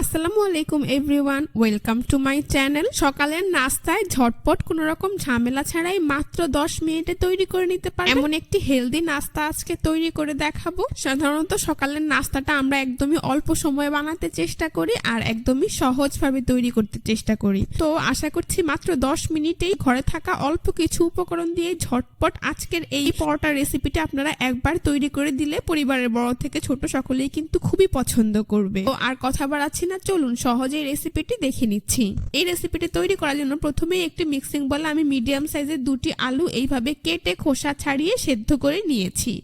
আসসালামু আলাইকুম everyone welcome to my channel সকালের নাস্তায় ঝটপট কোনো রকম ঝামেলা ছাড়াই মাত্র 10 মিনিটে তৈরি করে নিতে পারবেন। এমন একটি হেলদি নাস্তা আজকে তৈরি করে দেখাবো। সাধারণত সকালের নাস্তাটা আমরা একদমই অল্প সময়ে বানাতে চেষ্টা করি আর একদমই সহজভাবে তৈরি করতে চেষ্টা করি। তো আশা করছি মাত্র 10 মিনিটেই ঘরে থাকা অল্প কিছু উপকরণ দিয়ে ঝটপট আজকের এই পরোটা রেসিপিটা আপনারা একবার তৈরি করে দিলে পরিবারের বড় থেকে ছোট সকলেই কিন্তু খুবই পছন্দ করবে। তো আর কথা বাড়াচ্ছি না, চলুন সহজে রেসিপিটি দেখে নিচ্ছি। এই রেসিপিটি তৈরি করার জন্য প্রথমেই একটি মিক্সিং বলে আমি মিডিয়াম সাইজের দুটি আলু এইভাবে কেটে খোসা ছাড়িয়ে সেদ্ধ করে নিয়েছি।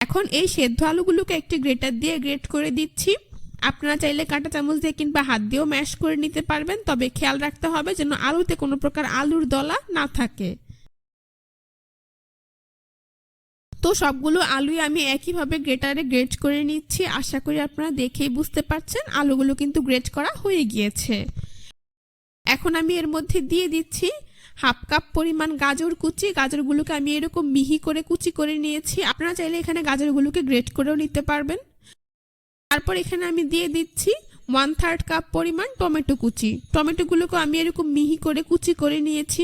এখন এই সেদ্ধ আলুগুলোকে একটি গ্রেটার দিয়ে গ্রেট করে দিচ্ছি। আপনারা চাইলে কাঁটা চামচ দিয়ে কিংবা হাত দিয়েও ম্যাশ করে নিতে পারবেন, তবে খেয়াল রাখতে হবে যেন আলুতে কোনো প্রকার আলুর দলা না থাকে। তো সবগুলো আলুই আমি একইভাবে গ্রেটারে গ্রেট করে নিচ্ছি। আশা করি আপনারা দেখেই বুঝতে পারছেন, আলুগুলো কিন্তু গ্রেট করা হয়ে গিয়েছে। এখন আমি এর মধ্যে দিয়ে দিচ্ছি হাফ কাপ পরিমাণ গাজর কুচি। গাজরগুলোকে আমি এরকম মিহি করে কুচি করে নিয়েছি। আপনারা চাইলে এখানে গাজরগুলোকে গ্রেট করেও নিতে পারবেন। তারপর এখানে আমি দিয়ে দিচ্ছি ওয়ান থার্ড কাপ পরিমাণ টমেটো কুচি। টমেটোগুলোকে আমি এরকম মিহি করে কুচি করে নিয়েছি।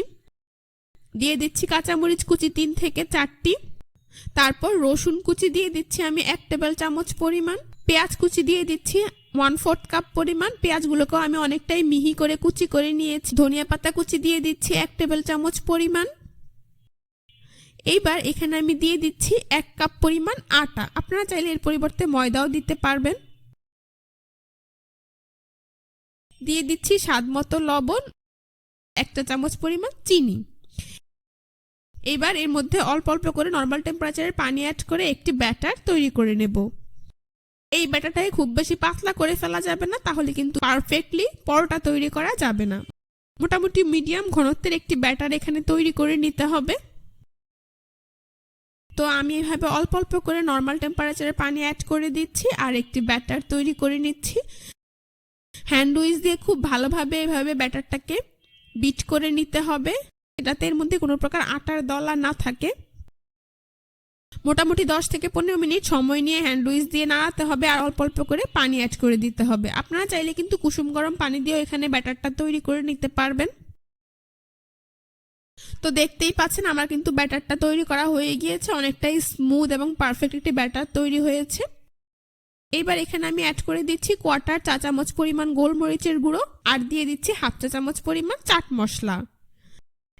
দিয়ে দিচ্ছি কাঁচামরিচ কুচি তিন থেকে চারটি। তারপর রসুন কুচি দিয়ে দিচ্ছি আমি এক টেবিল চামচ পরিমাণ, পেঁয়াজ কুচি দিয়ে দিচ্ছি ওয়ান ফোর্থ কাপ পরিমাণ, পেঁয়াজগুলোকেও আমি অনেকটাই মিহি করে কুচি করে নিয়েছি। ধনিয়া পাতা কুচি দিয়ে দিচ্ছি এক টেবিল চামচ পরিমাণ। এইবার এখানে আমি দিয়ে দিচ্ছি এক কাপ পরিমাণ আটা। আপনারা চাইলে এর পরিবর্তে ময়দাও দিতে পারবেন। দিয়ে দিচ্ছি স্বাদ মতো লবণ, একটা চামচ পরিমাণ চিনি। এবার এর মধ্যে অল্প অল্প করে নর্মাল টেম্পারেচারের পানি অ্যাড করে একটি ব্যাটার তৈরি করে নেব। এই ব্যাটারটাকে খুব বেশি পাতলা করে ফেলা যাবে না, তাহলে কিন্তু পারফেক্টলি পরোটা তৈরি করা যাবে না। মোটামুটি মিডিয়াম ঘনত্বের একটি ব্যাটার এখানে তৈরি করে নিতে হবে। তো আমি এভাবে অল্প অল্প করে নর্মাল টেম্পারেচারে পানি অ্যাড করে দিচ্ছি আর একটি ব্যাটার তৈরি করে নিচ্ছি। হ্যান্ড উইচ দিয়ে খুব ভালোভাবে এভাবে ব্যাটারটাকে বিট করে নিতে হবে। এটাতে এর মধ্যে কোনো প্রকার আটার দলা না থাকে। মোটামুটি দশ থেকে পনেরো মিনিট সময় নিয়ে হ্যান্ড উইচ দিয়ে নাড়াতে হবে আর অল্প অল্প করে পানি অ্যাড করে দিতে হবে। আপনারা চাইলে কিন্তু কুসুম গরম পানি দিয়েও এখানে ব্যাটারটা তৈরি করে নিতে পারবেন। তো দেখতেই পাচ্ছেন আমার কিন্তু ব্যাটারটা তৈরি করা হয়ে গিয়েছে, অনেকটাই স্মুথ এবং পারফেক্ট একটি ব্যাটার তৈরি হয়েছে। এবার এখানে আমি অ্যাড করে দিচ্ছি কোয়ার্টার চা চামচ পরিমাণ গোলমরিচের গুঁড়ো আর দিয়ে দিচ্ছি হাফ চা চামচ পরিমাণ চাট মশলা।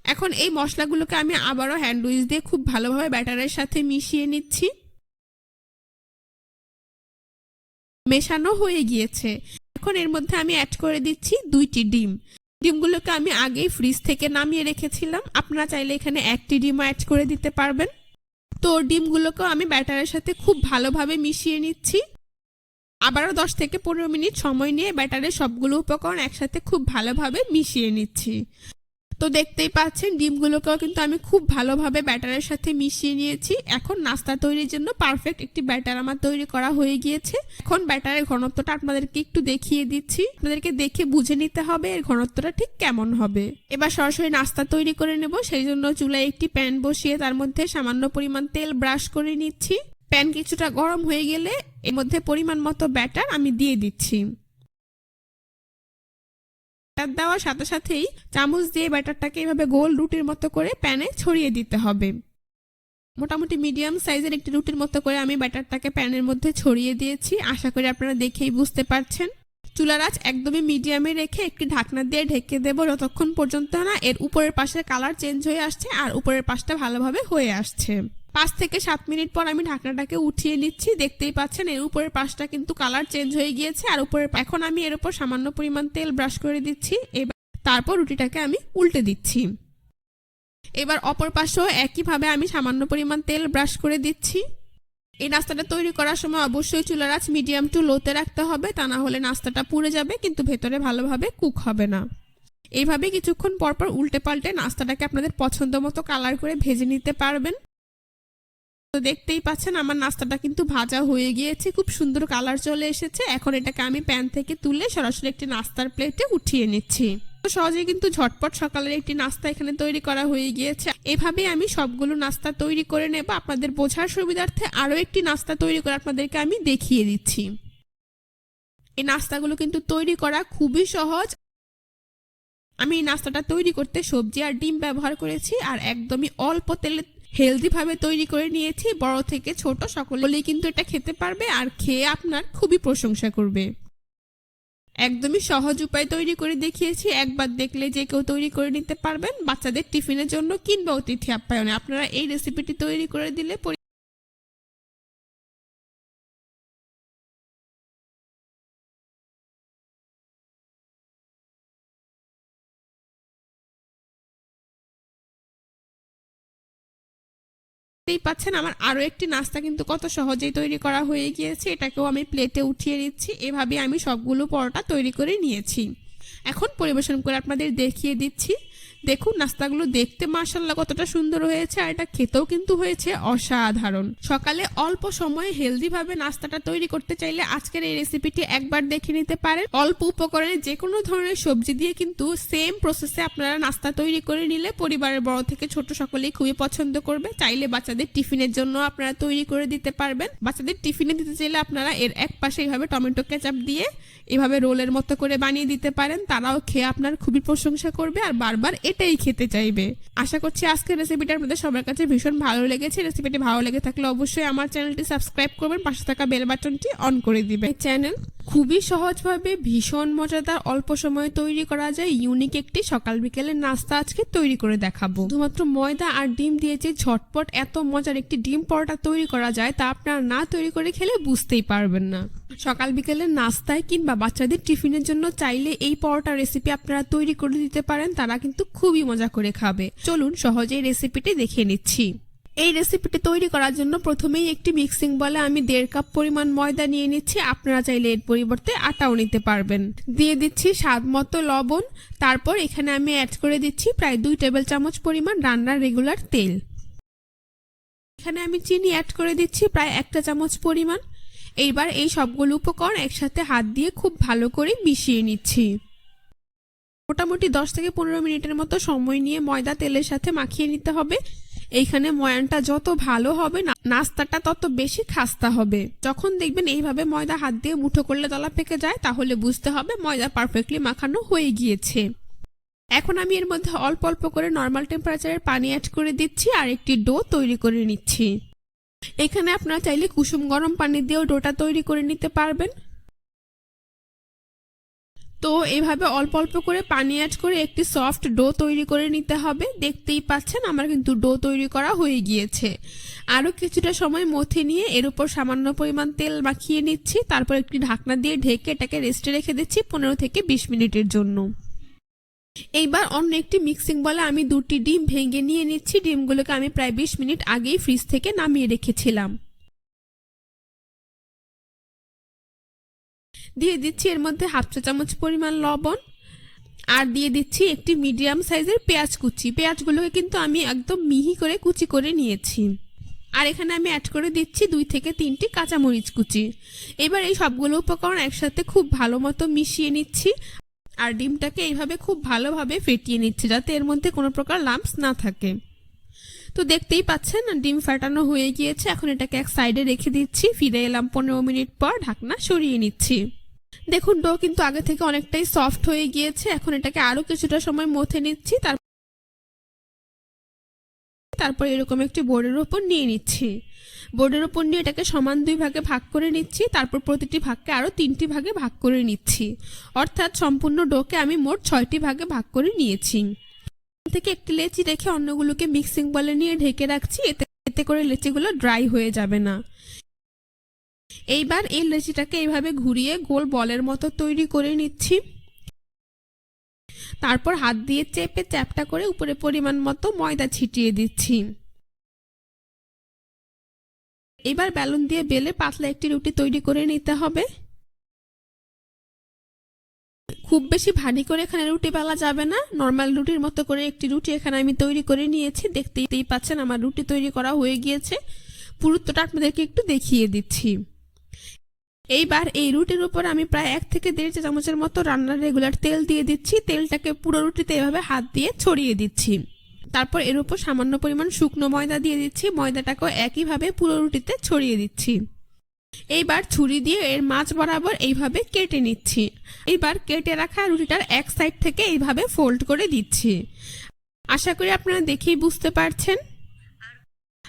এখন এই মশলাগুলোকে আমি আবারও হ্যান্ড উইচ দিয়ে খুব ভালোভাবে ব্যাটারের সাথে মিশিয়ে নিচ্ছি। মেশানো হয়ে গিয়েছে। এখন এর মধ্যে আমি অ্যাড করে দিচ্ছি দুইটি ডিম। ডিমগুলোকে আমি আগেই ফ্রিজ থেকে নামিয়ে রেখেছিলাম। আপনারা চাইলে এখানে একটি ডিমও অ্যাড করে দিতে পারবেন। তো ডিমগুলোকেও আমি ব্যাটারের সাথে খুব ভালোভাবে মিশিয়ে নিচ্ছি। আবারও দশ থেকে পনেরো মিনিট সময় নিয়ে ব্যাটারের সবগুলো উপকরণ একসাথে খুব ভালোভাবে মিশিয়ে নিচ্ছি। তো দেখতেই পাচ্ছেন, ডিমগুলোকেও কিন্তু আমি খুব ভালোভাবে ব্যাটারের সাথে মিশিয়ে নিয়েছি। এখন নাস্তা তৈরির জন্য পারফেক্ট একটি ব্যাটার আমার তৈরি করা হয়ে গিয়েছে। এখন ব্যাটারের ঘনত্বটা আপনাদেরকে একটু দেখিয়ে দিচ্ছি। আপনাদেরকে দেখে বুঝে নিতে হবে এর ঘনত্বটা ঠিক কেমন হবে। এবার সরাসরি নাস্তা তৈরি করে নেব। সেই জন্য চুলায় একটি প্যান বসিয়ে তার মধ্যে সামান্য পরিমাণ তেল ব্রাশ করে নিচ্ছি। প্যান কিছুটা গরম হয়ে গেলে এর মধ্যে পরিমাণ মতো ব্যাটার আমি দিয়ে দিচ্ছি। ব্যাটার দেওয়ার সাথে সাথেই চামচ দিয়ে ব্যাটারটাকে এভাবে গোল রুটির মতো করে প্যানে ছড়িয়ে দিতে হবে। মোটামুটি মিডিয়াম সাইজের একটি রুটির মতো করে আমি ব্যাটারটাকে প্যানের মধ্যে ছড়িয়ে দিয়েছি। আশা করি আপনারা দেখেই বুঝতে পারছেন। চুলার আঁচ একদমই মিডিয়ামে রেখে একটি ঢাকনা দিয়ে ঢেকে দেব। যতক্ষণ পর্যন্ত না এর উপরের পাশের কালার চেঞ্জ হয়ে আসছে আর উপরের পাশটা ভালোভাবে হয়ে আসছে। পাঁচ থেকে সাত মিনিট পর আমি ঢাকনাটাকে উঠিয়ে নিচ্ছি। দেখতেই পাচ্ছেন, এর উপরের পাশটা কিন্তু কালার চেঞ্জ হয়ে গিয়েছে। আর উপরের এখন আমি এর উপর সামান্য পরিমাণ তেল ব্রাশ করে দিচ্ছি। এবার তারপর রুটিটাকে আমি উল্টে দিচ্ছি। এবার অপর পাশেও একইভাবে আমি সামান্য পরিমাণ তেল ব্রাশ করে দিচ্ছি। এই নাস্তাটা তৈরি করার সময় অবশ্যই চুলার আঁচ মিডিয়াম টু লোতে রাখতে হবে। তা না হলে নাস্তাটা পুড়ে যাবে, কিন্তু ভেতরে ভালোভাবে কুক হবে না। এইভাবে কিছুক্ষণ পরপর উল্টে পাল্টে নাস্তাটাকে আপনাদের পছন্দ মতো কালার করে ভেজে নিতে পারবেন। তো দেখতেই পাচ্ছেন আমার নাস্তাটা কিন্তু ভাজা হয়ে গিয়েছে, খুব সুন্দর কালার চলে এসেছে। এখন এটাকে আমি প্যান থেকে তুলে সরাসরি একটি নাস্তার প্লেটে উঠিয়ে নিচ্ছি। তো সহজে কিন্তু ঝটপট সকালের একটি নাস্তা এখানে তৈরি করা হয়ে গিয়েছে। এভাবে আমি সবগুলো নাস্তা তৈরি করে নেব। আপনাদের বোঝার সুবিধার্থে আরও একটি নাস্তা তৈরি করে আপনাদেরকে আমি দেখিয়ে দিচ্ছি। এই নাস্তাগুলো কিন্তু তৈরি করা খুবই সহজ। আমি এই নাস্তাটা তৈরি করতে সবজি আর ডিম ব্যবহার করেছি আর একদমই অল্প তেলে হেলদি ভাবে তৈরি করে নিয়েছি। বড় থেকে ছোট সকলেই কিন্তু এটা খেতে পারবে আর খেয়ে আপনার খুবই প্রশংসা করবে। একদমই সহজ উপায় তৈরি করে দেখিয়েছি। একবার দেখলে যে কেউ তৈরি করে নিতে পারবেন। বাচ্চাদের টিফিনের জন্য কিংবা অতিথি আপ্যায়নে। আপনারা এই রেসিপিটি তৈরি করে দিলে দেখতেই পাচ্ছেন, আমার আরও একটি নাস্তা কিন্তু কত সহজেই তৈরি করা হয়ে গিয়েছে, এটাকেও আমি প্লেটে উঠিয়ে নিচ্ছি এভাবে আমি সবগুলো পরোটা তৈরি করে নিয়েছি। এখন পরিবেশন করে আপনাদের দেখিয়ে দিচ্ছি। দেখুন, নাস্তাগুলো দেখতে মার্শাল্লাহ কতটা সুন্দর হয়েছে আর এটা খেতেও কিন্তু হয়েছে অসাধারণ। সকালে অল্প সময়ে হেলদি ভাবে নাস্তাটা তৈরি করতে চাইলে আজকের এই রেসিপিটি একবার দেখে নিতে পারেন। অল্প উপকরণে যে কোনো ধরনের সবজি দিয়ে কিন্তু সেম প্রসেসে আপনারা নাস্তা তৈরি করে নিলে পরিবারের বড় থেকে ছোট সকলেই খুবই পছন্দ করবে। চাইলে বাচ্চাদের টিফিনের জন্য আপনারা তৈরি করে দিতে পারবেন। বাচ্চাদের টিফিনে দিতে চাইলে আপনারা এর এক পাশে এইভাবে টমেটো কেচাপ দিয়ে এভাবে রোলের মতো করে বানিয়ে দিতে পারেন। তারাও খেয়ে আপনার খুবই প্রশংসা করবে আর বারবার এটাই খেতে চাইবে। আশা করছি আজকের রেসিপিটা আপনাদের সবার কাছে ভীষণ ভালো লেগেছে। রেসিপিটি ভালো লেগে থাকলে অবশ্যই আমার চ্যানেলটি সাবস্ক্রাইব করবেন, পাশে থাকা বেল বাটনটি অন করে দিবেন। চ্যানেল খুবই সহজভাবে ভীষণ মজাদার অল্প সময়ে তৈরি করা যায়। ইউনিক একটি সকাল বিকেলের নাস্তা আজকে তৈরি করে দেখাবো। শুধুমাত্র ময়দা আর ডিম দিয়ে যে ঝটপট এত মজার একটি ডিম পরোটা তৈরি করা যায়, তা আপনারা না তৈরি করে খেলে বুঝতেই পারবেন না। সকাল বিকেলের নাস্তায় কিংবা বাচ্চাদের টিফিনের জন্য চাইলে এই পরোটা রেসিপি আপনারা তৈরি করে দিতে পারেন। তারা কিন্তু খুবই মজা করে খাবে। চলুন সহজেই রেসিপিটি দেখে নিচ্ছি। এই রেসিপিটি তৈরি করার জন্য প্রথমেই একটি মিক্সিং বলে আমি দেড় কাপ পরিমাণ ময়দা নিয়ে নিচ্ছি। আপনারা চাইলে এর পরিবর্তে আটাও নিতে পারবেন। দিয়ে দিচ্ছি স্বাদ মতো লবণ। তারপর এখানে আমি অ্যাড করে দিচ্ছি প্রায় দুই টেবিল চামচ পরিমাণ রান্নার রেগুলার তেল। এখানে আমি চিনি অ্যাড করে দিচ্ছি প্রায় একটা চামচ পরিমাণ। এইবার এই সবগুলো উপকরণ একসাথে হাত দিয়ে খুব ভালো করে মিশিয়ে নিচ্ছি। মোটামুটি দশ থেকে পনেরো মিনিটের মতো সময় নিয়ে ময়দা তেলের সাথে মাখিয়ে নিতে হবে। এইখানে ময়ানটা যত ভালো হবে নাস্তাটা তত বেশি খাস্তা হবে। যখন দেখবেন এইভাবে ময়দা হাত দিয়ে মুঠো করলে দলা পেকে যায়, তাহলে বুঝতে হবে ময়দা পারফেক্টলি মাখানো হয়ে গিয়েছে। এখন আমি এর মধ্যে অল্প অল্প করে নর্মাল টেম্পারেচারের পানি অ্যাড করে দিচ্ছি আর একটি ডো তৈরি করে নিচ্ছি। এখানে আপনারা চাইলে কুসুম গরম পানি দিয়েও ডোটা তৈরি করে নিতে পারবেন। তো এইভাবে অল্প অল্প করে পানি অ্যাড করে একটি সফট ডো তৈরি করে নিতে হবে। দেখতেই পাচ্ছেন আমার কিন্তু ডো তৈরি করা হয়ে গিয়েছে। আরও কিছুটা সময় মথে নিয়ে এর উপর সামান্য পরিমাণ তেল মাখিয়ে নিচ্ছি। তারপর একটি ঢাকনা দিয়ে ঢেকে এটাকে রেস্টে রেখে দিচ্ছি পনেরো থেকে বিশ মিনিটের জন্য। এইবার অন্য একটি মিক্সিং বলে আমি দুটি ডিম ভেঙে নিয়ে নিচ্ছি। ডিমগুলোকে আমি প্রায় বিশ মিনিট আগেই ফ্রিজ থেকে নামিয়ে রেখেছিলাম। দিয়ে দিচ্ছি এর মধ্যে হাফ চা চামচ পরিমাণ লবণ, আর দিয়ে দিচ্ছি একটি মিডিয়াম সাইজের পেঁয়াজ কুচি। পেঁয়াজগুলোকে কিন্তু আমি একদম মিহি করে কুচি করে নিয়েছি। আর এখানে আমি অ্যাড করে দিচ্ছি দুই থেকে তিনটি কাঁচামরিচ কুচি। এবার এই সবগুলো উপকরণ একসাথে খুব ভালো মতো মিশিয়ে নিচ্ছি, আর ডিমটাকে এইভাবে খুব ভালোভাবে ফেটিয়ে নিচ্ছি যাতে এর মধ্যে কোনো প্রকার লাম্পস না থাকে। তো দেখতেই পাচ্ছেন, ডিম ফাটানো হয়ে গিয়েছে। এখন এটাকে এক সাইডে রেখে দিচ্ছি। ফিরে এলাম পনেরো মিনিট পর ঢাকনা সরিয়ে নিচ্ছি। দেখুন ডো কিন্তু আগে থেকে অনেকটাই সফট হয়ে গিয়েছে। এখন এটাকে আরও কিছুটা সময় মথে নিচ্ছি। তার তারপর এরকম একটি বোর্ডের উপর নিয়ে নিচ্ছি। বোর্ডের উপর নিয়ে এটাকে সমান দুই ভাগে ভাগ করে নিচ্ছি। তারপর প্রতিটি ভাগকে আরও তিনটি ভাগে ভাগ করে নিচ্ছি। অর্থাৎ সম্পূর্ণ ডোকে আমি মোট ছয়টি ভাগে ভাগ করে নিয়েছি। থেকে একটি লেচি রেখে অন্যগুলোকে মিক্সিং বলে নিয়ে ঢেকে রাখছি। এতে এতে করে লেচিগুলো ড্রাই হয়ে যাবে না। এইবার এই লেচিটাকে এইভাবে ঘুরিয়ে গোল বলের মতো তৈরি করে নিচ্ছি। তারপর হাত দিয়ে চেপে চ্যাপটা করে উপরে পরিমাণ মতো ময়দা ছিটিয়ে দিচ্ছি। এবার বেলুন দিয়ে বেলে পাতলা একটি রুটি তৈরি করে নিতে হবে। খুব বেশি ভারী করে এখানে রুটি বেলা যাবে না। নর্মাল রুটির মতো করে একটি রুটি এখানে আমি তৈরি করে নিয়েছি। দেখতেই পাচ্ছেন আমার রুটি তৈরি করা হয়ে গিয়েছে। পুরুত্বটা আপনাদেরকে একটু দেখিয়ে দিচ্ছি। এইবার এই রুটির উপর আমি প্রায় এক থেকে দেড় চা চামচের মতো রান্নার রেগুলার তেল দিয়ে দিচ্ছি। তেলটাকে পুরো রুটিতে এভাবে হাত দিয়ে ছড়িয়ে দিচ্ছি। তারপর এর উপর সামান্য পরিমাণ শুকনো ময়দা দিয়ে দিচ্ছি। ময়দাটাকেও একইভাবে পুরো রুটিতে ছড়িয়ে দিচ্ছি। এইবার ছুরি দিয়ে এর মাছ বরাবর এইভাবে কেটে নিচ্ছি। এইবার কেটে রাখা রুটিটার এক সাইড থেকে এইভাবে ফোল্ড করে দিচ্ছি। আশা করি আপনারা দেখেই বুঝতে পারছেন।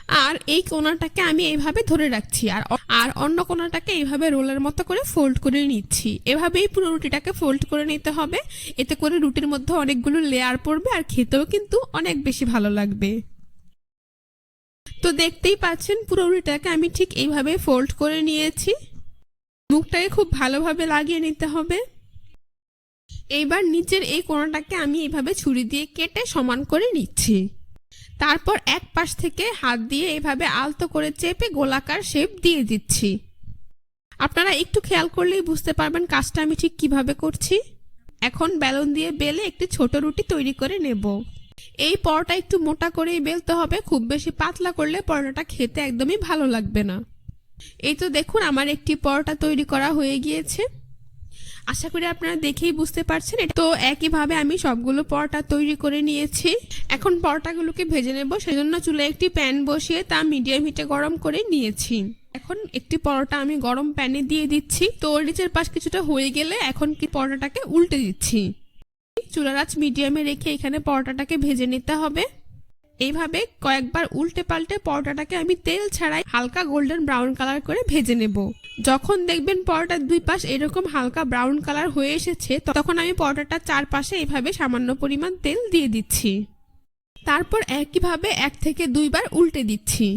আর এই কোনাটাকে আমি এইভাবে ধরে রাখছি আর আর অন্য কোনাটাকে এইভাবে রোলের মতো করে ফোল্ড করে নিচ্ছি। এভাবেই পুরো রুটিটাকে ফোল্ড করে নিতে হবে। এতে করে রুটির মধ্যে অনেকগুলো লেয়ার পড়বে আর খেতেও কিন্তু অনেক বেশি ভালো লাগবে। তো দেখতেই পাচ্ছেন পুরো রুটিটাকে আমি ঠিক এইভাবে ফোল্ড করে নিয়েছি। মুখটাকে খুব ভালোভাবে লাগিয়ে নিতে হবে। এইবার নিচের এই কোনাটাকে আমি এইভাবে ছুরি দিয়ে কেটে সমান করে নিচ্ছি। তারপর এক পাশ থেকে হাত দিয়ে এভাবে আলতো করে চেপে গোলাকার শেপ দিয়ে দিচ্ছি। আপনারা একটু খেয়াল করলেই বুঝতে পারবেন কাজটা আমি ঠিক কীভাবে করছি। এখন বেলুন দিয়ে বেলে একটি ছোট রুটি তৈরি করে নেব। এই পরোটা একটু মোটা করেই বেলতে হবে, খুব বেশি পাতলা করলে পরোটাটা খেতে একদমই ভালো লাগবে না। এই তো দেখুন, আমার একটি পরোটা তৈরি করা হয়ে গিয়েছে। আশা করি আপনারা দেখেই বুঝতে পারছেন। তো একইভাবে আমি সবগুলো পরোটা তৈরি করে নিয়েছি। এখন পরোটাগুলোকে ভেজে নেব। সেজন্য চুলে একটি প্যান বসিয়ে তা মিডিয়াম হিটে গরম করে নিয়েছি। এখন একটি পরোটা আমি গরম প্যানে দিয়ে দিচ্ছি। তো নিচের পাশ কিছুটা হয়ে গেলে এখন কি পরোটাটাকে উল্টে দিচ্ছি। চুলার আঁচ মিডিয়ামে রেখে এখানে পরোটাটাকে ভেজে নিতে হবে। এইভাবে কয়েকবার উল্টে পাল্টে পরোটাটাকে আমি তেল ছাড়াই হালকা গোল্ডেন ব্রাউন কালার করে ভেজে নেব। যখন দেখবেন পরোটার দুই পাশ এরকম হালকা ব্রাউন কালার হয়ে এসেছে তখন আমি পরোটাটার চারপাশে এইভাবে সামান্য পরিমাণ তেল দিয়ে দিচ্ছি। তারপর একইভাবে এক থেকে দুইবার উল্টে দিচ্ছি।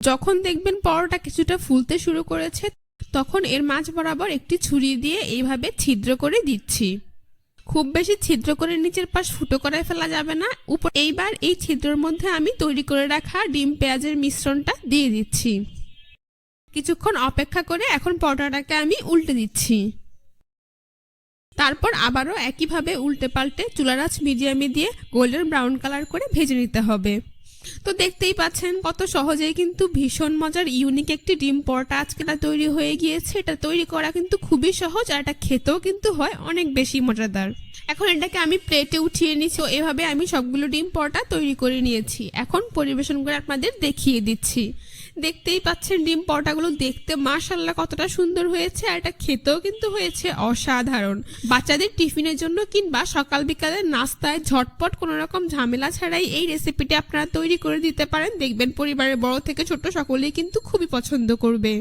যখন দেখবেন পরোটা কিছুটা ফুলতে শুরু করেছে, তখন এর মাঝ বরাবর একটি ছুরি দিয়ে এইভাবে ছিদ্র করে দিচ্ছি। খুব বেশি ছিদ্র করে নিচের পাশ ফুটো করে ফেলা যাবে না। উপর এইবার এই ছিদ্রর মধ্যে আমি তৈরি করে রাখা ডিম পেঁয়াজের মিশ্রণটা দিয়ে দিচ্ছি। কিছুক্ষণ অপেক্ষা করে এখন পরোটাটাকে আমি উল্টে দিচ্ছি। তারপর আবারও একইভাবে উল্টে পাল্টে চুলারাচ মিডিয়ামে দিয়ে গোল্ডেন ব্রাউন কালার করে ভেজে নিতে হবে। তো দেখতেই পাচ্ছেন কত সহজেই কিন্তু ভীষণ মজার ইউনিক একটি ডিম পরোটা আজকে না তৈরি হয়ে গিয়েছে। এটা তৈরি করা কিন্তু খুবই সহজ আর এটা খেতেও কিন্তু হয় অনেক বেশি মজাদার। এখন এটাকে আমি প্লেটে উঠিয়ে নিয়েছি এভাবে আমি সবগুলো ডিম পরোটা তৈরি করে নিয়েছি। এখন পরিবেশন করে আপনাদের দেখিয়ে দিচ্ছি। দেখতেই পাচ্ছেন ডিম পরোটাগুলো দেখতে মাশাল্লাহ কতটা সুন্দর হয়েছে আর এটা খেতেও কিন্তু হয়েছে অসাধারণ। বাচ্চাদের টিফিনের জন্য কিংবা সকাল বিকালের নাস্তায় ঝটপট কোনো রকম ঝামেলা ছাড়াই এই রেসিপিটি আপনারা তৈরি করে দিতে পারেন। দেখবেন পরিবারের বড় থেকে ছোট সকলেই কিন্তু খুবই পছন্দ করবে।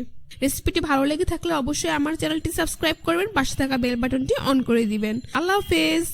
রেসিপিটি ভালো লেগে থাকলে অবশ্যই আমার চ্যানেলটি সাবস্ক্রাইব করবেন, পাশে থাকা বেল বাটনটি অন করে দিবেন। আল্লাহ হাফেজ।